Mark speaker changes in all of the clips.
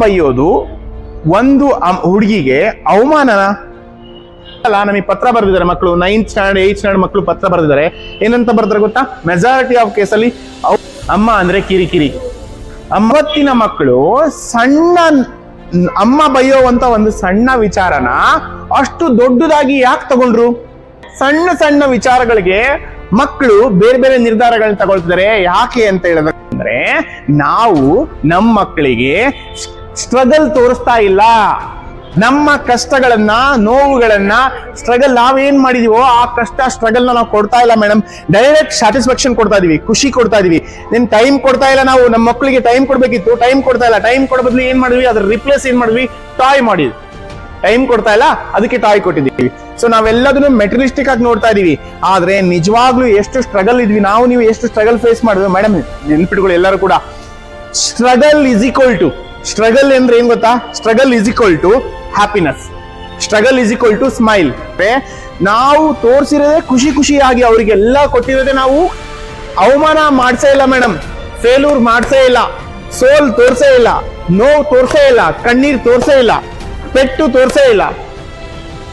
Speaker 1: ಬೈಯೋದು? ಒಂದು ಹುಡುಗಿಗೆ ಅವಮಾನನ? ಅಲ್ಲ, ನಮಗೆ ಪತ್ರ ಬರೆದಿದ್ದಾರೆ ಮಕ್ಕಳು ನೈನ್ತ್ ಸ್ಟ್ಯಾಂಡರ್ಡ್ ಏಯ್ತ್ ಸ್ಟ್ಯಾಂಡರ್ಡ್ ಮಕ್ಕಳು ಪತ್ರ ಬರೆದಿದ್ದಾರೆ. ಏನಂತ ಬರ್ತಾರೆ ಗೊತ್ತಾ? ಮೆಜಾರಿಟಿ ಆಫ್ ಕೇಸಲ್ಲಿ ಅಮ್ಮ ಅಂದ್ರೆ ಕಿರಿಕಿರಿ. ಅವತ್ತಿನ ಮಕ್ಕಳು ಸಣ್ಣ ಅಮ್ಮ ಬೈಯೋವಂತ ಒಂದು ಸಣ್ಣ ವಿಚಾರನ ಅಷ್ಟು ದೊಡ್ಡದಾಗಿ ಯಾಕೆ ತಗೊಂಡ್ರು? ಸಣ್ಣ ಸಣ್ಣ ವಿಚಾರಗಳಿಗೆ ಮಕ್ಕಳು ಬೇರೆ ಬೇರೆ ನಿರ್ಧಾರಗಳನ್ನ ತಗೊಳ್ತಿದ್ದಾರೆ. ಯಾಕೆ ಅಂತ ಹೇಳಿದ್ರೆ, ನಾವು ನಮ್ಮ ಮಕ್ಕಳಿಗೆ ಸ್ಟ್ರಗಲ್ ತೋರಿಸ್ತಾ ಇಲ್ಲ. ನಮ್ಮ ಕಷ್ಟಗಳನ್ನ, ನೋವುಗಳನ್ನ ಸ್ಟ್ರಗಲ್ ನಾವೇನ್ ಮಾಡಿದೀವೋ ಆ ಕಷ್ಟ ಸ್ಟ್ರಗಲ್ ನಾವು ಕೊಡ್ತಾ ಇಲ್ಲ ಮೇಡಮ್ ಡೈರೆಕ್ಟ್ ಸ್ಯಾಟಿಸ್ಫ್ಯಾಕ್ಷನ್ ಕೊಡ್ತಾ ಇದೀವಿ, ಖುಷಿ ಕೊಡ್ತಾ ಇದೀವಿ. ನಿನ್ ಟೈಮ್ ಕೊಡ್ತಾ ಇಲ್ಲ ನಾವು ನಮ್ಮ ಮಕ್ಕಳಿಗೆ ಟೈಮ್ ಕೊಡ್ಬೇಕಿತ್ತು ಟೈಮ್ ಕೊಡ್ತಾ ಇಲ್ಲ. ಟೈಮ್ ಕೊಡೋ ಬದಲು ಏನ್ ಮಾಡಿದ್ವಿ? ಅದ್ರ ರಿಪ್ಲೇಸ್ ಏನ್ ಮಾಡಿದ್ವಿ? ಟಾಯ್ ಮಾಡಿದ್ವಿ. ಟೈಮ್ ಕೊಡ್ತಾ ಇಲ್ಲ, ಅದಕ್ಕೆ ಟಾಯ್ ಕೊಟ್ಟಿದ್ದೀವಿ. ಸೊ ನಾವೆಲ್ಲದನ್ನು ಮೆಟೀರಿಯಲಿಸ್ಟಿಕ್ ಆಗಿ ನೋಡ್ತಾ ಇದೀವಿ. ಆದ್ರೆ ನಿಜವಾಗ್ಲೂ ಎಷ್ಟು ಸ್ಟ್ರಗಲ್ ಇದ್ವಿ, ನಾವು ನೀವು ಎಷ್ಟು ಸ್ಟ್ರಗಲ್ ಫೇಸ್ ಮಾಡಿದ್ವಿ ಮೇಡಮ್ ನೆನ್ಪಿಟ್ಗಳು ಎಲ್ಲರೂ ಕೂಡ. Struggle is equal to struggle ಅಂದ್ರೆ ಏನ್ ಗೊತ್ತಾ? Struggle is equal to happiness struggle is equal to smile ನಾವು ತೋರಿಸಿರೋದೇ ಖುಷಿ ಖುಷಿಯಾಗಿ ಅವರಿಗೆಲ್ಲ ಕೊಟ್ಟಿರೋದೇ ನಾವು ಅವಮಾನ ಮಾಡ್ಸೇ ಇಲ್ಲ ಮೇಡಮ್ ಫೇಲ್ಯೂರ್ ಮಾಡ್ಸೇ ಇಲ್ಲ. ಸೋಲ್ ತೋರ್ಸೇ ಇಲ್ಲ. ನೋವು ತೋರ್ಸೇ ಇಲ್ಲ. ಕಣ್ಣೀರ್ ತೋರ್ಸೇ ಇಲ್ಲ. ಪೆಟ್ಟು ತೋರ್ಸೇ ಇಲ್ಲ.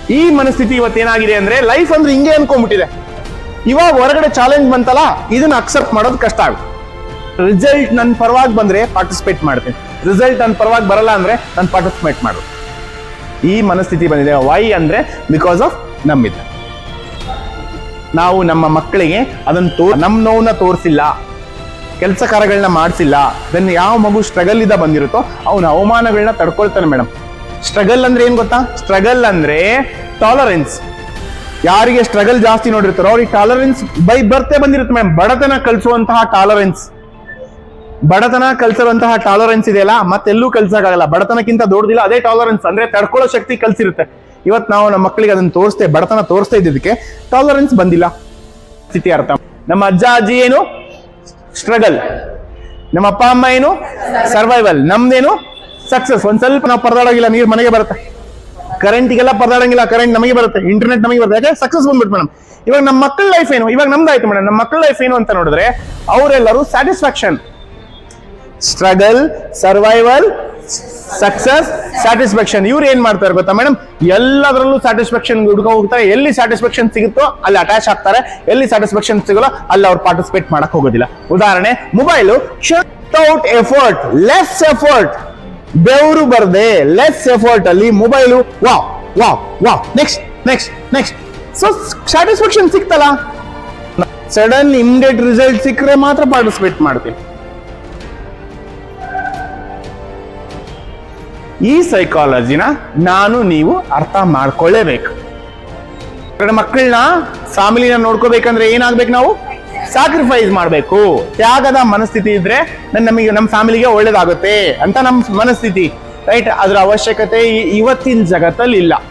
Speaker 1: ಈ ಮನಸ್ಥಿತಿ ಇವತ್ತು ಏನಾಗಿದೆ ಅಂದ್ರೆ ಲೈಫ್ ಅಂದ್ರೆ ಹಿಂಗೆ ಅನ್ಕೊಂಡ್ಬಿಟ್ಟಿದೆ. ಇವಾಗ ಹೊರಗಡೆ ಚಾಲೆಂಜ್ ಬಂತಲ್ಲ, ಇದನ್ನ ಅಕ್ಸೆಪ್ಟ್ ಮಾಡೋದು ಕಷ್ಟ ಆಗುತ್ತೆ. ರಿಸಲ್ಟ್ ನನ್ನ ಪರವಾಗಿ ಬಂದ್ರೆ ಪಾರ್ಟಿಸಿಪೇಟ್ ಮಾಡ್ತೀನಿ. ರಿಸಲ್ಟ್ ನನ್ನ ಪರವಾಗಿ ಬರಲ್ಲ ಅಂದರೆ ನಾನು ಪಾರ್ಟಿಸಿಪೇಟ್ ಮಾಡು ಈ ಮನಸ್ಥಿತಿ ಬಂದಿದೆ. ವೈ ಅಂದರೆ ಬಿಕಾಸ್ ಆಫ್ ನಮ್ಮಿದ. ನಾವು ನಮ್ಮ ಮಕ್ಕಳಿಗೆ ಅದನ್ನು ತೋ ನಮ್ಮ ನೋವನ್ನ ತೋರಿಸಿಲ್ಲ ಕೆಲಸ ಕಾರ್ಯಗಳನ್ನ ಮಾಡಿಸಿಲ್ಲ ದೆನ್ ಯಾವ ಮಗು ಸ್ಟ್ರಗಲ್ ಇದ್ದ ಬಂದಿರುತ್ತೋ ಅವನ ಅವಮಾನಗಳನ್ನ ತಡ್ಕೊಳ್ತಾನೆ ಮೇಡಮ್ ಸ್ಟ್ರಗಲ್ ಅಂದ್ರೆ ಏನ್ ಗೊತ್ತಾ? ಸ್ಟ್ರಗಲ್ ಅಂದ್ರೆ ಟಾಲರೆನ್ಸ್ ಯಾರಿಗೆ ಸ್ಟ್ರಗಲ್ ಜಾಸ್ತಿ ನೋಡಿರ್ತಾರೋ ಅವ್ರಿಗೆ ಟಾಲರೆನ್ಸ್ ಬೈ ಬರ್ತೇ ಬಂದಿರುತ್ತೆ ಮೇಡಮ್ ಬಡತನ ಕಲಿಸುವಂತಹ ಟಾಲರೆನ್ಸ್ ಬಡತನ ಕಲ್ಸಿರುವಂತಹ ಟಾಲರೆನ್ಸ್ ಇದೆಯಲ್ಲ, ಮತ್ತೆಲ್ಲೂ ಕಲ್ಸಕ್ಕಾಗಲ್ಲ. ಬಡತನಕ್ಕಿಂತ ದೊಡ್ಡದಿಲ್ಲ, ಅದೇ ಟಾಲರೆನ್ಸ್ ಅಂದ್ರೆ ತಡ್ಕೊಳ್ಳೋ ಶಕ್ತಿ ಕಲ್ಸಿರುತ್ತೆ. ಇವತ್ತು ನಾವು ನಮ್ಮ ಮಕ್ಕಳಿಗೆ ಅದನ್ನ ತೋರಿಸ್ತೇ, ಬಡತನ ತೋರಿಸ್ತಾ ಇದ್ದಿದ್ದಕ್ಕೆ ಟಾಲರೆನ್ಸ್ ಬಂದಿಲ್ಲ. ಸ್ಥಿತಿ ಅರ್ಥ. ನಮ್ಮ ಅಜ್ಜ, ಅಜ್ಜಿ ಏನು? ಸ್ಟ್ರಗಲ್ ನಮ್ಮ ಅಪ್ಪ, ಅಮ್ಮ ಏನು? ಸರ್ವೈವಲ್ ನಮ್ದೇನು? ಸಕ್ಸಸ್ ಒಂದ್ ಸ್ವಲ್ಪ ನಾವು ಪರದಾಡೋಗಿಲ್ಲ, ನೀರು ಮನೆಗೆ ಬರುತ್ತೆ. ಕರೆಂಟಿಗೆಲ್ಲ ಪರದಾಡಂಗಿಲ್ಲ ಕರೆಂಟ್ ನಮಗೆ ಬರುತ್ತೆ ಇಂಟರ್ನೆಟ್ ನಮಗೆ ಬರುತ್ತೆ. ಯಾಕೆ ಸಕ್ಸಸ್ ಬಂದ್ಬಿಟ್ಟು ಮೇಡಮ್. ಇವಾಗ ನಮ್ಮ ಮಕ್ಕಳ ಲೈಫ್ ಏನು? ಇವಾಗ ನಮ್ದಾಯ್ತು ಮೇಡಮ್. ನಮ್ಮ ಮಕ್ಕಳ ಲೈಫ್ ಏನು ಅಂತ ನೋಡಿದ್ರೆ, ಅವರೆಲ್ಲರೂ satisfaction struggle survival success satisfaction ಇವ್ರು ಏನ್ ಮಾಡ್ತಾರೆ ಗೊತ್ತಾ ಮೇಡಮ್ ಎಲ್ಲದರಲ್ಲೂ ಸ್ಯಾಟಿಸ್ಫ್ಯಾಕ್ಷನ್ ಹುಡ್ಕೊಂಡು ಹೋಗ್ತಾರೆ. ಎಲ್ಲಿ ಸ್ಯಾಟಿಸ್ಫ್ಯಾಕ್ಷನ್ ಸಿಗುತ್ತೋ ಅಲ್ಲಿ ಅಟ್ಯಾಚ್ ಆಗ್ತಾರೆ. ಎಲ್ಲಿ ಸ್ಯಾಟಿಸ್ಫ್ಯಾಕ್ಷನ್ ಸಿಗಲ್ಲ, ಅಲ್ಲಿ ಅವ್ರು ಪಾರ್ಟಿಸಿಪೇಟ್ ಮಾಡಕ್ ಹೋಗೋದಿಲ್ಲ. ಉದಾಹರಣೆ mobile out effort less effort ಬೆವರು ಬರದೆ ಲೆಸ್ ಎಫರ್ಟ್ ಅಲ್ಲಿ ಮೊಬೈಲು ವಾ ವಾ ವಾ next next next so satisfaction ಸಿಕ್ತಲ್ಲ? Sudden immediate result ಸಿಕ್ಕರೆ ಮಾತ್ರ ಪಾರ್ಟಿಸಿಪೇಟ್ ಮಾಡ್ತೀನಿ ಈ ಸೈಕಾಲಜಿನ ನಾನು ನೀವು ಅರ್ಥ ಮಾಡ್ಕೊಳ್ಳೇಬೇಕು. ಮಕ್ಕಳನ್ನ ಫ್ಯಾಮಿಲಿನ ನೋಡ್ಕೋಬೇಕಂದ್ರೆ ಏನಾಗ್ಬೇಕು ನಾವು? ಸ್ಯಾಕ್ರಿಫೈಸ್ ಮಾಡಬೇಕು. ತ್ಯಾಗದ ಮನಸ್ಥಿತಿ ಇದ್ರೆ ನನ್- ನಮಗೆ ನಮ್ಮ ಫ್ಯಾಮಿಲಿಗೆ ಒಳ್ಳೇದಾಗುತ್ತೆ ಅಂತ ನಮ್ಮ ಮನಸ್ಥಿತಿ. ರೈಟ್ ಅದರ ಅವಶ್ಯಕತೆ ಇವತ್ತಿನ ಜಗತ್ತಲ್ಲಿ ಇಲ್ಲ